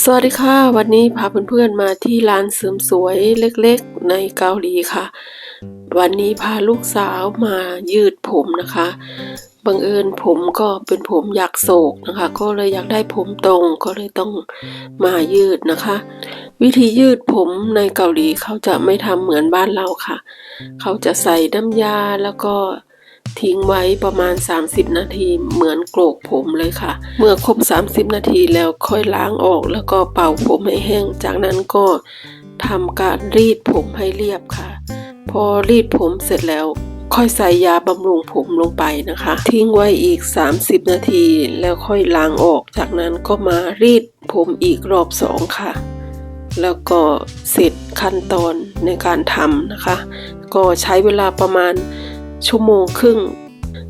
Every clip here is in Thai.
สวัสดีค่ะ วันนี้พาเพื่อนๆมาที่ร้านเสริมสวยเล็กๆในเกาหลีค่ะ วันนี้พาลูกสาวมายืดผมนะคะบังเอิญผมก็เป็นผมอยากโศกนะคะ ก็เลยอยากได้ผมตรงก็เลยต้องมายืดนะคะ วิธียืดผมในเกาหลีเขาจะไม่ทำเหมือนบ้านเราค่ะ เขาจะใส่น้ำยาแล้วก็ ทิ้งไว้ประมาณ 30 นาทีเหมือนโกรกผมเลยค่ะ เมื่อครบ 30 นาทีแล้วค่อยล้างออกแล้วก็เป่าผมให้แห้ง จากนั้นก็ทำการรีดผมให้เรียบค่ะ พอรีดผมเสร็จแล้วค่อยใส่ยาบำรุงผมลงไปนะคะ ทิ้งไว้อีก 30 นาทีแล้วค่อยล้างออก จากนั้นก็มารีดผมอีกรอบสองค่ะ แล้วก็เสร็จขั้นตอนในการทำนะคะ ก็ใช้เวลาประมาณ ชั่วโมงครึ่ง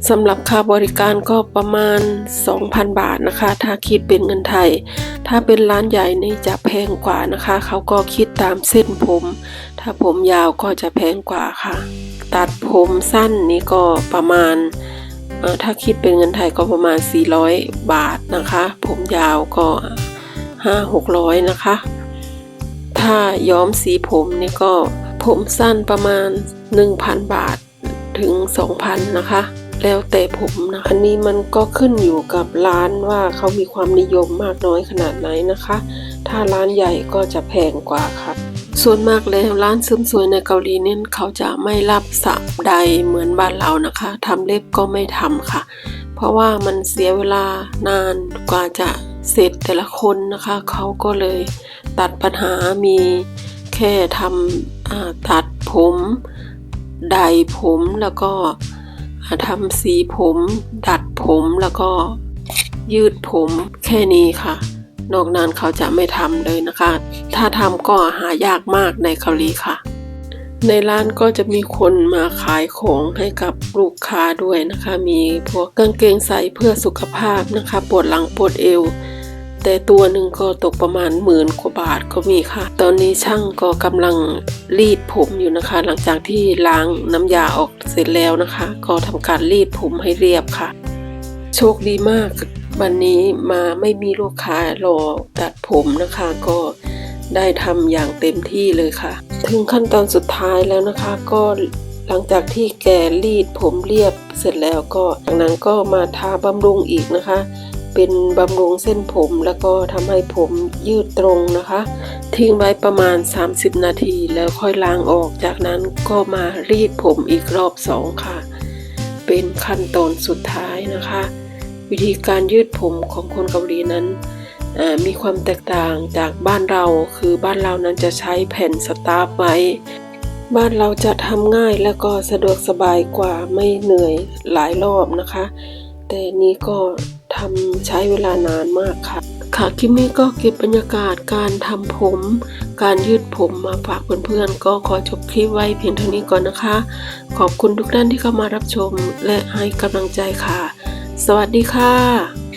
สำหรับค่าบริการก็ประมาณ 2,000 บาทนะคะ ถ้าคิดเป็นเงินไทย ถ้าเป็นร้านใหญ่นี่จะแพงกว่านะคะ เขาก็คิดตามเส้นผม ถ้าผมยาวก็จะแพงกว่าค่ะ ตัดผมสั้นนี่ก็ประมาณ ถ้าคิดเป็นเงินไทยก็ประมาณ 400 บาทนะคะ ผมยาวก็ 5-600 นะคะ ถ้าย้อมสีผมนี่ก็ผมสั้นประมาณ 1,000 บาท ถึง 2,000 นะคะ แล้วแต่ผมนะอันนี้มันก็ขึ้นอยู่กับร้านว่าเขามีความนิยมมากน้อยขนาดไหนนะคะ ถ้าร้านใหญ่ก็จะแพงกว่าค่ะส่วนมากแล้วร้านเสริมสวยในเกาหลีเนี่ยเขาจะไม่รับสับใดเหมือนบ้านเรานะคะทำเล็บก็ไม่ทำค่ะ เพราะว่ามันเสียเวลานานกว่าจะเสร็จแต่ละคนนะคะ เขาก็เลยตัดปัญหามีแค่ทำตัดผม ไดผมแล้วก็ทำสีผม ดัดผมแล้วก็ยืดผมแค่นี้ค่ะ นอกนั้นเขาจะไม่ทำเลยนะคะ ถ้าทำก็หายากมากในเกาหลีค่ะ ในร้านก็จะมีคนมาขายของให้กับลูกค้าด้วยนะคะ มีพวกกางเกงใส่เพื่อสุขภาพนะคะ ปวดหลังปวดเอว แต่ตัวหนึ่งก็ตกประมาณหมื่นกว่าบาทก็มีค่ะ ตอนนี้ช่างก็กำลังรีดผมอยู่นะคะ หลังจากที่ล้างน้ำยาออกเสร็จแล้วนะคะ ก็ทำการรีดผมให้เรียบค่ะ โชคดีมากวันนี้มาไม่มีลูกค้ารอตัดผมนะคะ ก็ได้ทำอย่างเต็มที่เลยค่ะ ถึงขั้นตอนสุดท้ายแล้วนะคะ ก็หลังจากที่แกรีดผมเรียบเสร็จแล้วก็จากนั้นก็มาทาบำรุงอีกนะคะ เป็นบำรุงเส้นผมแล้วก็ทำให้ผมยืดตรงนะคะ ทิ้งไว้ประมาณ 30 นาทีแล้วค่อยล้างออกจากนั้นก็มารีดผมอีกรอบสองค่ะ เป็นขั้นตอนสุดท้ายนะคะ วิธีการยืดผมของคนเกาหลีนั้นมีความแตกต่างจากบ้านเราคือบ้านเรานั้นจะใช้แผ่นสตาร์ฟไว้ บ้านเราจะทำง่ายแล้วก็สะดวกสบายกว่าไม่เหนื่อยหลายรอบนะคะ แต่นี้ก็ ทำใช้เวลานานมากค่ะ ค่ะคลิปนี้ก็เก็บบรรยากาศการทำผม การยืดผมมาฝากเพื่อนๆ ก็ขอจบคลิปไว้เพียงเท่านี้ก่อนนะคะ ขอบคุณทุกท่านที่เข้ามารับชมและให้กำลังใจค่ะ สวัสดีค่ะ